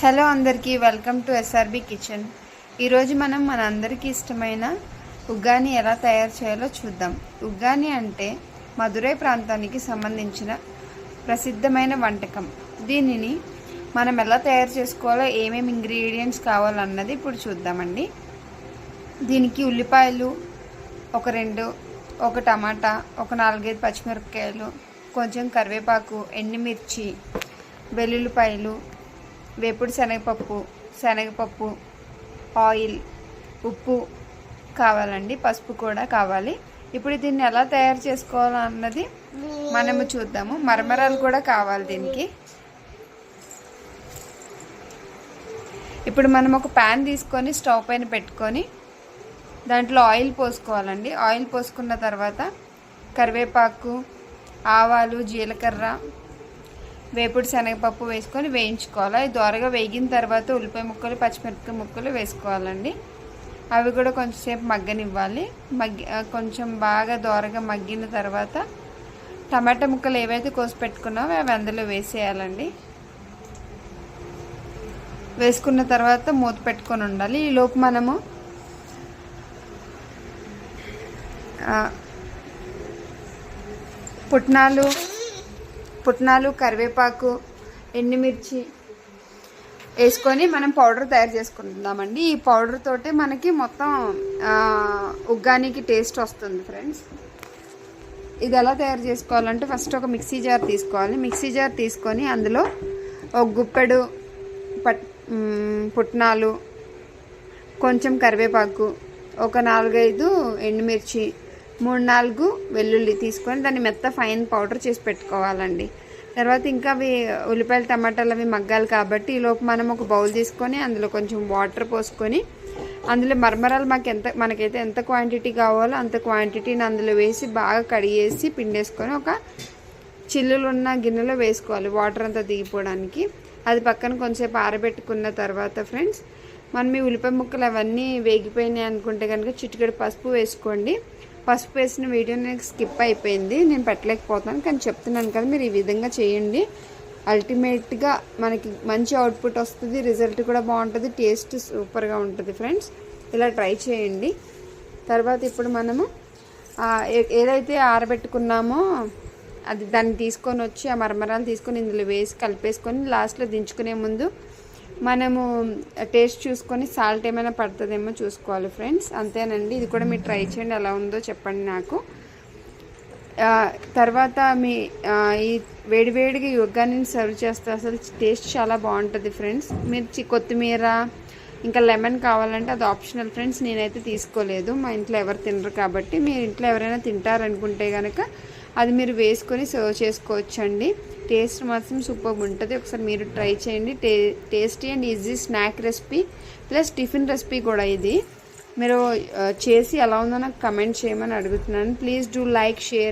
Hello అందరికీ welcome to SRB kitchen ఈరోజు మనం మన అందరికీ ఇష్టమైన ఉగ్గాని ఎలా తయారు చేయాలో చూద్దాం. ఉగ్గాని అంటే మధురై ప్రాంతానికి సంబంధించిన ప్రసిద్ధమైన వంటకం. దీనిని మనం ఎలా తయారు చేసుకోవాలో ఏమేమి ఇంగ్రీడియంట్స్ కావాలన్నది ఇప్పుడు చూద్దామండి. దీనికి ఉల్లిపాయలు ఒక రెండు ఒక టమాటా ఒక నాలుగైదు పచ్చిమిరపకాయలు కొంచెం కరివేపాకు ఎండుమిర్చి వెల్లుల్లిపాయలు వేపుడు శనగపప్పు శనగపప్పు ఆయిల్ ఉప్పు కావాలండి పసుపు కూడా కావాలి. ఇప్పుడు దీన్ని ఎలా తయారు చేసుకోవాలన్నది మనము చూద్దాము. మరమరాలు కూడా కావాలి దీనికి. ఇప్పుడు మనం ఒక ప్యాన్ తీసుకొని స్టవ్ పైన పెట్టుకొని దాంట్లో ఆయిల్ పోసుకోవాలండి. ఆయిల్ పోసుకున్న తర్వాత కరివేపాకు ఆవాలు జీలకర్ర వేపుడు శనగపప్పు వేసుకొని వేయించుకోవాలి. అది దోరగా వేగిన తర్వాత ఉల్లిపాయ ముక్కలు పచ్చిమిరపకాయ ముక్కలు వేసుకోవాలండి. అవి కూడా కొంచెంసేపు మగ్గనివ్వాలి. మగ్గి కొంచెం బాగా దోరగా మగ్గిన తర్వాత టమాటా ముక్కలు ఏవైతే కోసి పెట్టుకున్నావో అవి అందులో వేసేయాలండి. వేసుకున్న తర్వాత మూత పెట్టుకొని ఉండాలి. ఈలోపు మనము పుట్నాలు పుట్నాలు కరివేపాకు ఎండుమిర్చి వేసుకొని మనం పౌడర్ తయారు చేసుకుందామండి. ఈ పౌడర్ తోటే మనకి మొత్తం ఉగ్గానికి టేస్ట్ వస్తుంది ఫ్రెండ్స్. ఇది ఎలా తయారు చేసుకోవాలంటే ఫస్ట్ ఒక మిక్సీ జార్ తీసుకోవాలి. మిక్సీ జార్ తీసుకొని అందులో ఒక గుప్పెడు పట్ పుట్నాలు కొంచెం కరివేపాకు ఒక నాలుగైదు ఎండుమిర్చి మూడు నాలుగు వెల్లుల్లి తీసుకొని దాన్ని మెత్త ఫైన్ పౌడర్ చేసి పెట్టుకోవాలండి. తర్వాత ఇంకా అవి ఉల్లిపాయలు టమాటాలు అవి మగ్గాలి కాబట్టి ఈలోపు మనం ఒక బౌల్ తీసుకొని అందులో కొంచెం వాటర్ పోసుకొని అందులో మరమరాలు మాకు ఎంత మనకైతే ఎంత క్వాంటిటీ కావాలో అంత క్వాంటిటీని అందులో వేసి బాగా కడిగేసి పిండేసుకొని ఒక చిల్లులు ఉన్న గిన్నెలో వేసుకోవాలి వాటర్ అంతా దిగిపోవడానికి. అది పక్కన కొంచెంసేపు ఆరబెట్టుకున్న తర్వాత ఫ్రెండ్స్ మనం ఈ ఉల్లిపాయ ముక్కలు అవన్నీ వేగిపోయినాయి అనుకుంటే కనుక చిటికెడు పసుపు వేసుకోండి. పసుపు వేసిన వీడియో నాకు స్కిప్ అయిపోయింది. నేను పెట్టలేకపోతాను కానీ చెప్తున్నాను కదా మీరు ఈ విధంగా చేయండి. అల్టిమేట్గా మనకి మంచి అవుట్పుట్ వస్తుంది రిజల్ట్ కూడా బాగుంటుంది టేస్ట్ సూపర్గా ఉంటుంది ఫ్రెండ్స్. ఇలా ట్రై చేయండి. తర్వాత ఇప్పుడు మనము ఏదైతే ఆరబెట్టుకున్నామో అది దాన్ని తీసుకొని వచ్చి ఆ మరమరాలు తీసుకొని ఇందులో వేసి కలిపేసుకొని లాస్ట్లో దించుకునే ముందు మనము టేస్ట్ చూసుకొని సాల్ట్ ఏమైనా పడుతుందేమో చూసుకోవాలి ఫ్రెండ్స్. అంతేనండి. ఇది కూడా మీరు ట్రై చేయండి. ఎలా ఉందో చెప్పండి నాకు. తర్వాత మీ ఈ వేడివేడిగా యోగాని సర్వ్ చేస్తే అసలు టేస్ట్ చాలా బాగుంటుంది ఫ్రెండ్స్. మీరు కొత్తిమీర ఇంకా లెమన్ కావాలంటే అది ఆప్షనల్ ఫ్రెండ్స్. నేనైతే తీసుకోలేదు. మా ఇంట్లో ఎవరు తినరు కాబట్టి. మీరు ఇంట్లో ఎవరైనా తింటారనుకుంటే కనుక అది మీరు వేసుకొని సర్వ్ చేసుకోవచ్చండి. టేస్ట్ మాత్రం సూపర్ ఉంటుంది. ఒకసారి మీరు ట్రై చేయండి. టే tasty and easy snack recipe plus tiffin recipe కూడా ఇది. మీరు uh, చేసి ఎలా ఉందో నాకు కమెంట్ చేయమని అడుగుతున్నాను. Please do like share